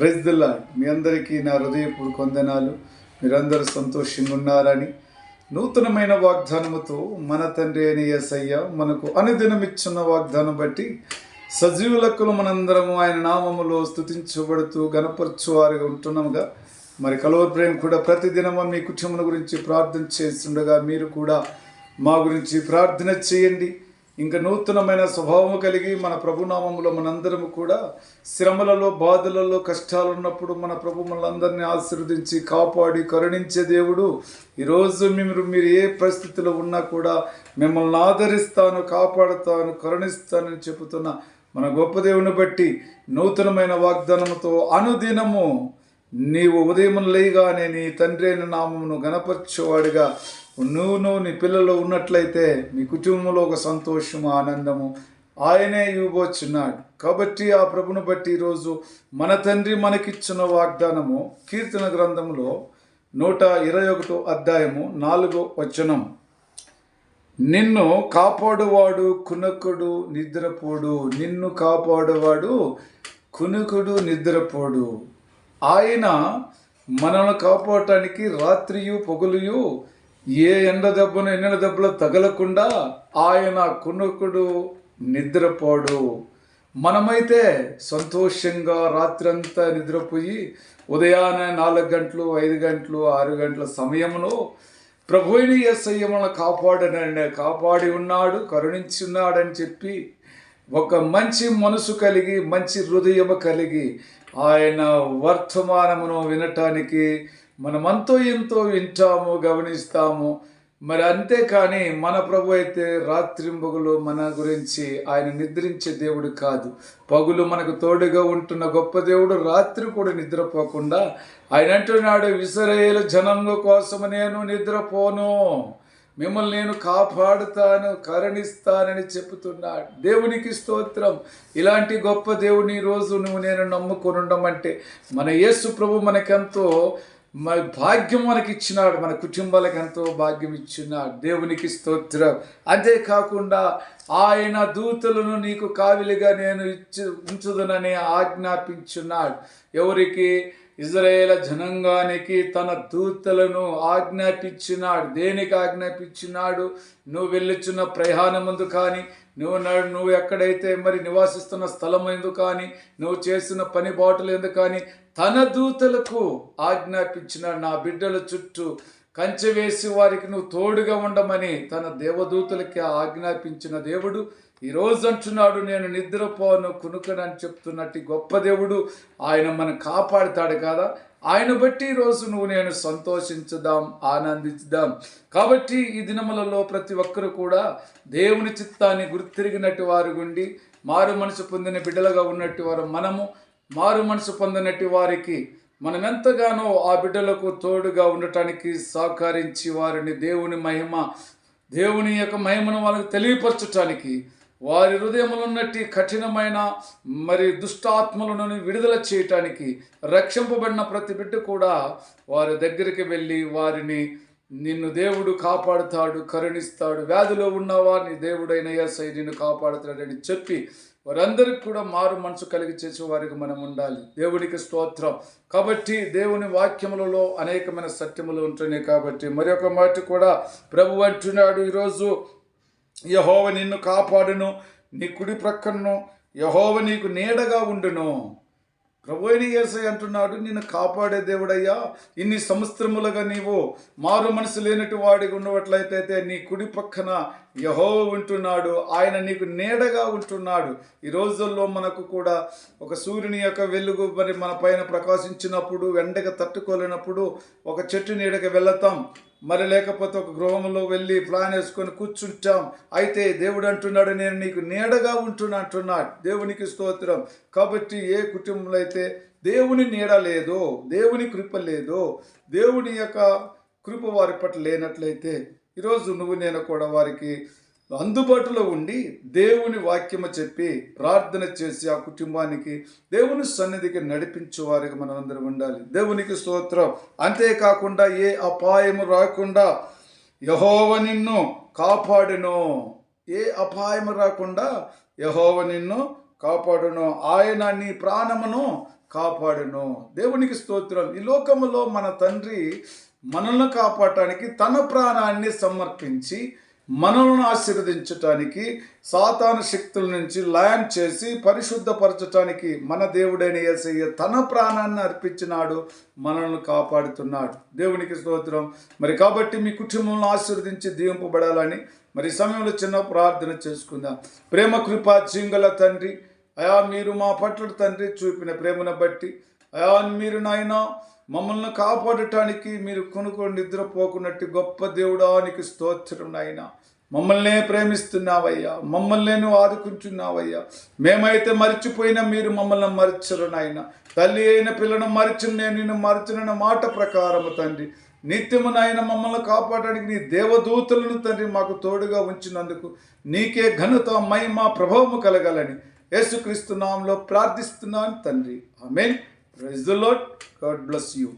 Praise దిల్లా మీ అందరికీ నా హృదయపూర్వక వందనాలు. మీరందరూ సంతోషంగా ఉన్నారని నూతనమైన వాగ్దానముతో మన తండ్రి అయిన యేసయ్య మనకు అనుదినం ఇచ్చిన వాగ్దానం బట్టి సజీవులకులు మనందరము ఆయన నామములో స్తుతించబడుతూ గణపరచువారిగా ఉంటున్నాముగా. మరి కలవర్ ప్రేమ కూడా ప్రతిదినము మీ కుటుంబం గురించి ప్రార్థన చేస్తుండగా మీరు కూడా మా గురించి ప్రార్థన చేయండి. ఇంకా నూతనమైన స్వభావము కలిగి మన ప్రభునామంలో మనందరము కూడా శ్రమలలో బాధలలో కష్టాలు ఉన్నప్పుడు మన ప్రభు మనందరినీ ఆశీర్వదించి కాపాడి కరుణించే దేవుడు. ఈరోజు మీరు మీరు ఏ పరిస్థితిలో ఉన్నా కూడా మిమ్మల్ని ఆదరిస్తాను కాపాడుతాను కరుణిస్తానని చెబుతున్న మన గొప్ప దేవుని బట్టి నూతనమైన వాగ్దానముతో అనుదినము నీవు ఉదయం లేయగానే నీ తండ్రి అయిన నామమును గణపరచేవాడిగా నువ్వు నువ్వు నీ పిల్లలు ఉన్నట్లయితే మీ కుటుంబంలో ఒక సంతోషము ఆనందము. ఆయనే ఇవ్వబోచున్నాడు. కాబట్టి ఆ ప్రభును బట్టి ఈరోజు మన తండ్రి మనకిచ్చిన వాగ్దానము కీర్తన గ్రంథంలో నూట ఇరవై ఒకటో అధ్యాయము నాలుగో వచనం. నిన్ను కాపాడువాడు కునకుడు నిద్రపోడు. నిన్ను కాపాడువాడు కునుకుడు నిద్రపోడు. ఆయన మనల్ని కాపాడటానికి రాత్రియు పొగలుయు ఏ ఎండ దెబ్బను ఎన్నెల దెబ్బలు తగలకుండా ఆయన కునుకుడు నిద్రపోడు. మనమైతే సంతోషంగా రాత్రంతా నిద్రపోయి ఉదయాన్నే నాలుగు గంటలు ఐదు గంటలు ఆరు గంటల సమయంలో ప్రభుని ఎస్ఐ మనల్ని కాపాడనండి కాపాడి ఉన్నాడు కరుణించి ఉన్నాడని చెప్పి ఒక మంచి మనసు కలిగి మంచి హృదయము కలిగి ఆయన వర్తమానమును వినటానికి మనమంతో ఎంతో వింటాము గమనిస్తాము. మరి అంతేకాని మన ప్రభు అయితే రాత్రింబగులు మన గురించి ఆయన నిద్రించే దేవుడు కాదు. పగులు మనకు తోడుగా ఉంటున్న గొప్ప దేవుడు రాత్రి కూడా నిద్రపోకుండా ఆయన అంటున్నాడు విసరేల జనంగ కోసం నేను నిద్రపోను. మిమ్మల్ని నేను కాపాడుతాను కరుణిస్తానని చెప్తున్నా దేవునికి స్తోత్రం. ఇలాంటి గొప్ప దేవుని రోజు నువ్వు నేను నమ్ముకొని ఉండమంటే మన యేసు ప్రభు మనకెంతో మరి భాగ్యం మనకి ఇచ్చినాడు మన కుటుంబాలకు ఎంతో భాగ్యం ఇచ్చినాడు. దేవునికి స్తోత్రం. అంతేకాకుండా ఆయన దూతలను నీకు కావిలిగా నేను ఇచ్చి ఉంచుదనని ఆజ్ఞాపించున్నాడు. ఎవరికి? ఇజ్రాయేల్ జనంగానికి తన దూతలను ఆజ్ఞాపించినాడు. దేనికి ఆజ్ఞాపించినాడు? నువ్వు వెళ్ళుచున్న ప్రయాణమందు కానీ నువ్వు నడు నువ్వు ఎక్కడైతే మరి నివాసిస్తున్న స్థలం ఎందు కానీ నువ్వు చేస్తున్న పని బాటలు ఎందుకు కానీ తన దూతలకు ఆజ్ఞాపించిన నా బిడ్డల చుట్టూ కంచె వేసి వారికి నువ్వు తోడుగా ఉండమని తన దేవదూతలకి ఆజ్ఞాపించిన దేవుడు ఈ రోజు అంటున్నాడు నేను నిద్రపోను కునుకనని చెప్తున్నట్టు గొప్ప దేవుడు ఆయన మనం కాపాడుతాడు కదా? ఆయన బట్టి ఈరోజు నువ్వు నేను సంతోషించుదాం ఆనందించుదాం. కాబట్టి ఈ దినములలో ప్రతి ఒక్కరు కూడా దేవుని చిత్తాన్ని గుర్తిరిగినట్టు వారు గుండి మారు మనసు పొందిన బిడ్డలుగా ఉన్నట్టు వారు మనము మారు మనసు పొందినట్టు వారికి మనమెంతగానో ఆ బిడ్డలకు తోడుగా ఉండటానికి సహకరించి వారిని దేవుని మహిమ దేవుని యొక్క మహిమను వాళ్ళకి తెలియపరచటానికి వారి హృదయంలో కఠినమైన మరి దుష్టాత్మలను విడుదల చేయటానికి రక్షింపబడిన ప్రతి బిడ్డ కూడా వారి దగ్గరికి వెళ్ళి వారిని నిన్ను దేవుడు కాపాడుతాడు కరుణిస్తాడు వ్యాధిలో ఉన్నవారిని దేవుడైన ఎస్ఐ నిన్ను కాపాడుతాడని చెప్పి వారందరికి కూడా మారు మనసు కలిగి చేసే వారికి మనం ఉండాలి. దేవుడికి స్తోత్రం. కాబట్టి దేవుని వాక్యములలో అనేకమైన సత్యములు ఉంటున్నాయి కాబట్టి మరి ఒక మాట కూడా ప్రభు అంటున్నాడు ఈరోజు. యహోవ నిన్ను కాపాడును నీ కుడి ప్రక్కను యహోవ నీకు నీడగా ఉండును. ప్రభుని ఏసై అంటున్నాడు నిన్ను కాపాడే దేవుడయ్యా ఇన్ని సంవత్సరములుగా నీవు మారు మనసు లేనటి వాడిగా ఉన్నట్లయితే నీ కుడి పక్కన యహో ఉంటున్నాడు ఆయన నీకు నీడగా ఉంటున్నాడు. ఈ రోజుల్లో మనకు కూడా ఒక సూర్యుని యొక్క వెలుగు మరి మన పైన ప్రకాశించినప్పుడు ఎండగా తట్టుకోలేనప్పుడు ఒక చెట్టు నీడకి వెళతాం మరి లేకపోతే ఒక గృహంలో వెళ్ళి ప్లాన్ వేసుకొని కూర్చుంటాం. అయితే దేవుడు అంటున్నాడు నేను నీకు నీడగా ఉంటున్నా అంటున్నాడు. దేవునికి స్తోత్రం. కాబట్టి ఏ కుటుంబంలో అయితే దేవుని నీడ లేదో దేవుని కృప లేదో దేవుని యొక్క కృప వారి పట్ల లేనట్లయితే ఈరోజు నువ్వు నేను కూడా వారికి అందుబాటులో ఉండి దేవుని వాక్యము చెప్పి ప్రార్థన చేసి ఆ కుటుంబానికి దేవుని సన్నిధికి నడిపించే వారికి మనందరం ఉండాలి. దేవునికి స్తోత్రం. అంతేకాకుండా ఏ అపాయము రాకుండా యహోవ నిన్ను కాపాడును. ఏ అపాయము రాకుండా యహోవ నిన్ను కాపాడును. ఆయన నీ ప్రాణమును కాపాడును. దేవునికి స్తోత్రం. ఈ లోకములో మన తండ్రి మనల్ని కాపాడటానికి తన ప్రాణాన్ని సమర్పించి మనల్ని ఆశీర్వదించటానికి సాతాను శక్తుల నుంచి లయం చేసి పరిశుద్ధపరచటానికి మన దేవుడైన ఏసయ్య తన ప్రాణాన్ని అర్పించినాడు మనల్ని కాపాడుతున్నాడు. దేవునికి స్తోత్రం. మరి కాబట్టి మీ కుటుంబంలో ఆశీర్వదించి దీవింపబడాలని మరి సమయంలో చిన్న ప్రార్థన చేసుకుందాం. ప్రేమ కృప చింగల తండ్రి అయా మీరు మా పట్ల తండ్రి చూపిన ప్రేమను బట్టి అయా మీరు నాయన మమ్మల్ని కాపాడటానికి మీరు కొనుక్కొని నిద్రపోకున్నట్టు గొప్ప దేవుడానికి స్తోత్రం నాయనా. మమ్మల్నే ప్రేమిస్తున్నావయ్యా మమ్మల్ని నువ్వు ఆదుకుంటున్నావయ్యా. మేమైతే మర్చిపోయినా మీరు మమ్మల్ని మరచరు నాయన. తల్లి అయిన పిల్లను మరిచిన నేను నిన్ను మరచిన మాట ప్రకారము తండ్రి. నిత్యము నాయన మమ్మల్ని కాపాడడానికి నీ దేవదూతలను తండ్రి మాకు తోడుగా ఉంచినందుకు నీకే ఘనత మహిమ ప్రభావము కలగాలని యేసుక్రీస్తు నామంలో ప్రార్థిస్తున్నాను తండ్రి. Amen. Praise the Lord God bless you.